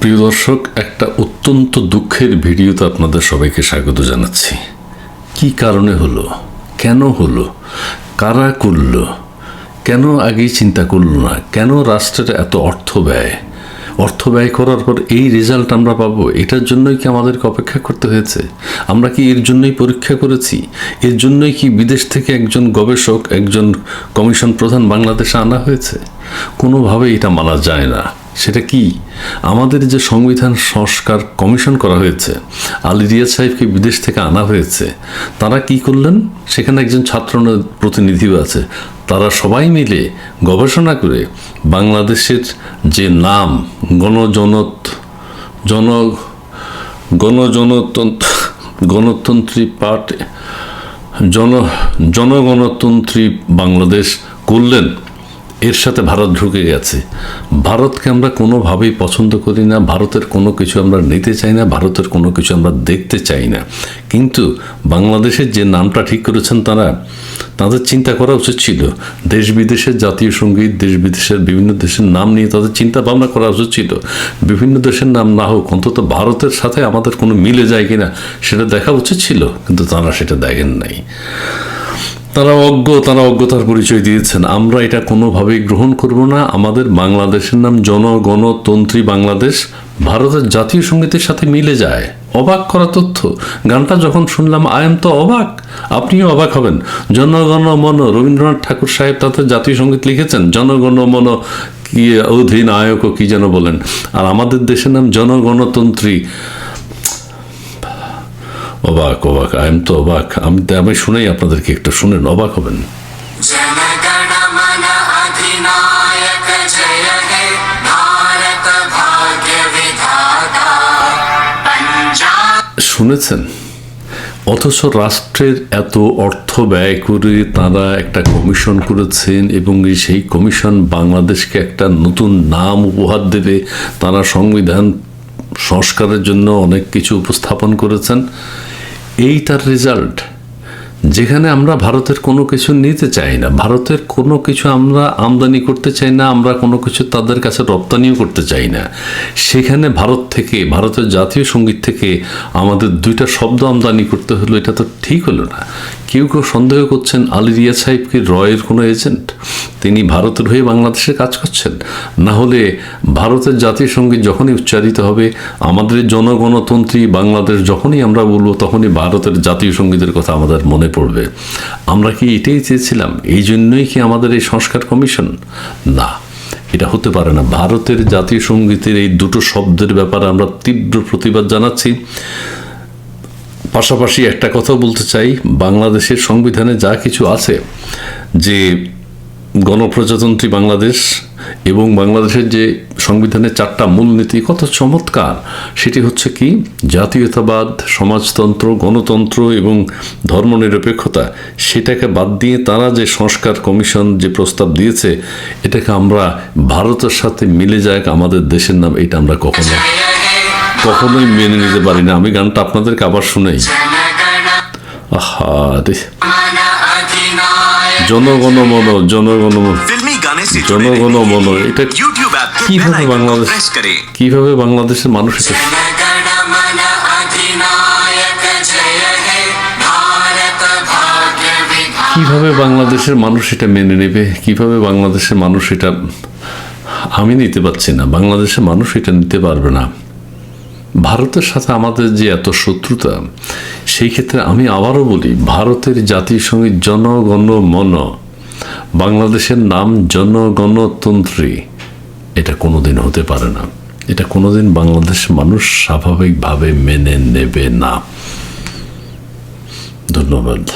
প্রিয় দর্শক, একটা অত্যন্ত দুঃখের ভিডিওতে আপনাদের সবাইকে স্বাগত জানাচ্ছি। কি কারণে হলো? কেন হলো? কারা করল? কেন আগেই চিন্তা করল না? কেন রাষ্ট্রের এত অর্থ ব্যয়? অর্থ ব্যয় করার পর এই রেজাল্ট আমরা পাবো? এটার জন্যই কি আমাদেরকে অপেক্ষা করতে হয়েছে? আমরা কি এর জন্যই পরীক্ষা করেছি? এর জন্যই কি বিদেশ থেকে একজন গবেষক, একজন কমিশন প্রধান বাংলাদেশে আনা হয়েছে? কোনোভাবেই এটা মানা যায় না। সেটা কি? আমাদের যে সংবিধান সংস্কার কমিশন করা হয়েছে, আলী রিয়াজ সাহেবকে বিদেশ থেকে আনা হয়েছে, তারা কি করলেন? সেখানে একজন ছাত্র প্রতিনিধিও আছে। তারা সবাই মিলে গবেষণা করে বাংলাদেশের যে নাম, গণজনত, জন, গণজনতন্ত্র, গণতন্ত্রী পার্টি, জন, জনগণতন্ত্রী বাংলাদেশ করলেন। এর সাথে ভারত ঢুকে গেছে। ভারতকে আমরা কোনোভাবেই পছন্দ করি না, ভারতের কোনো কিছু আমরা নিতে চাই না, ভারতের কোনো কিছু আমরা দেখতে চাই না। কিন্তু বাংলাদেশের যে নামটা ঠিক করেছেন তারা, তাদের চিন্তা করা উচিত ছিল। দেশ বিদেশের জাতীয় সংগীত দেশ বিদেশের বিভিন্ন দেশের নাম নিয়ে তাদের চিন্তা ভাবনা করা উচিত ছিল। বিভিন্ন দেশের নাম না হোক, অন্তত ভারতের সাথে আমাদের কোনো মিলে যায় কিনা, সেটা দেখা উচিত ছিল, কিন্তু তারা সেটা দেখেন নাই। তারা অজ্ঞ, তারা অজ্ঞতার পরিচয় দিয়েছেন। আমরা এটা কোনোভাবেই গ্রহণ করব না। আমাদের বাংলাদেশের নাম জনগণতন্ত্রী বাংলাদেশ ভারতের জাতীয় সঙ্গীতের সাথে মিলে যায়। অবাক করা তথ্য। গানটা যখন শুনলাম আয়াম তো অবাক। আপনিও অবাক হবেন। জনগণ মন, রবীন্দ্রনাথ ঠাকুর সাহেব তাতে জাতীয় সংগীত লিখেছেন। জনগণ মন, কি অধিনায়ক কি যেন বলেন। আর আমাদের দেশের নাম জনগণতন্ত্রী অবাক অবাক। আই এম তো অবাক। আমি তো আমি শুনেই আপনাদেরকে একটু শুনেন অবাক হবেন। শুনেছেন? অথচ রাষ্ট্রের এত অর্থ ব্যয় করে তারা একটা কমিশন করেছেন এবং সেই কমিশন বাংলাদেশকে একটা নতুন নাম উপহার দেবে। তারা সংবিধান সংস্কারের জন্য অনেক কিছু উপস্থাপন করেছেন। এই তার রেজাল্ট যেখানে আমরা ভারতের কোনো কিছু নিতে চাই না, ভারতের কোনো কিছু আমরা আমদানি করতে চাই না, আমরা কোনো কিছু তাদের কাছে রপ্তানিও করতে চাই না। সেখানে ভারত থেকে, ভারতের জাতীয় সংগীত থেকে আমাদের দুইটা শব্দ আমদানি করতে হলো, এটা তো ঠিক হলো না। কেউ কেউ সন্দেহ করছেন আলী রিয়া সাহেব কি রয়ের কোনো এজেন্ট তিনি ভারতের হয়ে বাংলাদেশে কাজ করছেন। না হলে ভারতের জাতীয় সংগীত যখনই উচ্চারিত হবে, আমাদের জনগণতন্ত্রী বাংলাদেশ যখনই আমরা বলব, তখনই ভারতের জাতীয় সঙ্গীতের কথা আমাদের মনে পড়বে। আমরা কি এটাই চেয়েছিলাম? এই জন্যই কি আমাদের এই সংস্কার কমিশন? না, এটা হতে পারে না। ভারতের জাতীয় সঙ্গীতের এই দুটো শব্দের ব্যাপারে আমরা তীব্র প্রতিবাদ জানাচ্ছি। পাশাপাশি একটা কথা বলতে চাই, বাংলাদেশের সংবিধানে যা কিছু আছে যে গণপ্রজাতন্ত্রী বাংলাদেশ এবং বাংলাদেশের যে সংবিধানের চারটা মূলনীতি কত চমৎকার। সেটি হচ্ছে কি? জাতীয়তাবাদ, সমাজতন্ত্র, গণতন্ত্র এবং ধর্মনিরপেক্ষতা। সেটাকে বাদ দিয়ে তারা যে সংস্কার কমিশন যে প্রস্তাব দিয়েছে, এটাকে আমরা ভারতের সাথে মিলে যাক, আমাদের দেশের নাম এটা আমরা কখনো, কখনোই মেনে নিতে পারি না। আমি গানটা আপনাদেরকে আবার শুনেই। আহা জনগণ জনগণ মন জনগণ এটা কীভাবে বাংলাদেশ কীভাবে বাংলাদেশের মানুষ কীভাবে বাংলাদেশের মানুষ এটা মেনে নেবে? কীভাবে বাংলাদেশের মানুষ এটা আমি নিতে পারছি না। বাংলাদেশের মানুষ এটা নিতে পারবে না। ভারতের সাথে আমাদের যে এত শত্রুতা, সেই ক্ষেত্রে আমি আবারও বলি, ভারতের সংগীত জনগণ মন বাংলাদেশের নাম জনগণতন্ত্রী, এটা কোনোদিন হতে পারে না। এটা কোনোদিন বাংলাদেশ মানুষ স্বাভাবিকভাবে মেনে নেবে না। ধন্যবাদ।